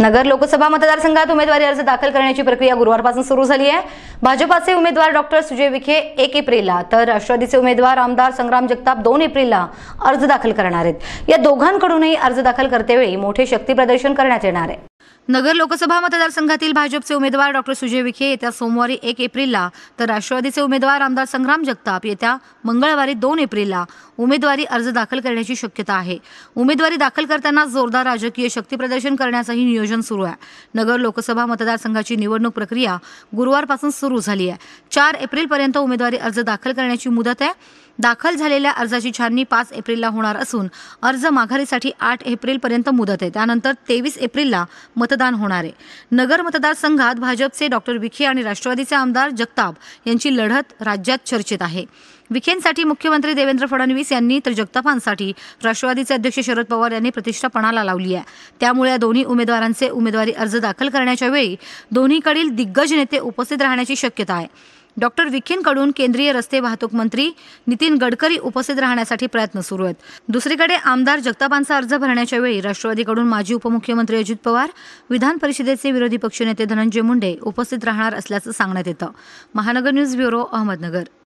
नगर लोकसभा मतदारसंघात उमेदवारी अर्ज दाखल करण्याची प्रक्रिया गुरुवारपासून सुरू झाली आहे. भाजपाचे उमेदवार डॉक्टर सुजय विखे एक एप्रिलला तर राष्ट्रवादीचे उमेदवार आमदार संग्राम जगताप दोन एप्रिलला अर्ज दाखल करणार आहेत. या दोघांकडूनही अर्ज दाखल करतेवेळी मोठे शक्ती प्रदर्शन करण्यात येणार आहे. नगर लोकसभा मतदारसंघातील भाजपचे उमेदवार डॉक्टर सुजय विखे येत्या सोमवारी एक एप्रिलला तर राष्ट्रवादीचे उमेदवार आमदार संग्राम जगताप येत्या मंगळवारी दोन एप्रिलला उमेदवारी अर्ज दाखल करण्याची शक्यता आहे. उमेदवारी दाखल करताना जोरदार राजकीय शक्ती प्रदर्शन करण्याचंही नियोजन सुरू आहे. नगर लोकसभा मतदारसंघाची निवडणूक प्रक्रिया गुरुवारपासून सुरू झाली आहे. चार एप्रिलपर्यंत उमेदवारी अर्ज दाखल करण्याची मुदत आहे. दाखल झालेल्या अर्जाची छाननी पाच एप्रिलला होणार असून अर्ज माघारीसाठी आठ एप्रिलपर्यंत मुदत आहे. त्यानंतर तेवीस एप्रिलला मतदान होणार आहे. नगर मतदारसंघात भाजपचे डॉक्टर विखे आणि राष्ट्रवादीचे आमदार जगताप यांची लढत राज्यात चर्चेत आहे. विखेंसाठी मुख्यमंत्री देवेंद्र फडणवीस यांनी तर जगतापांसाठी राष्ट्रवादीचे अध्यक्ष शरद पवार यांनी प्रतिष्ठापणाला लावली आहे. त्यामुळे या दोन्ही उमेदवारांचे उमेदवारी अर्ज दाखल करण्याच्या वेळी दोन्हीकडील दिग्गज नेते उपस्थित राहण्याची शक्यता आहे. डॉक्टर विखेंकडून केंद्रीय रस्ते वाहतूक मंत्री नितीन गडकरी उपस्थित राहण्यासाठी प्रयत्न सुरू आहेत. दुसरीकडे आमदार जगतापांचा अर्ज भरण्याच्या वेळी राष्ट्रवादीकडून माजी उपमुख्यमंत्री अजित पवार विधान परिषदेचे विरोधी पक्षनेते धनंजय मुंडे उपस्थित राहणार असल्याचं सांगण्यात येतं. महानगर न्यूज ब्युरो अहमदनगर.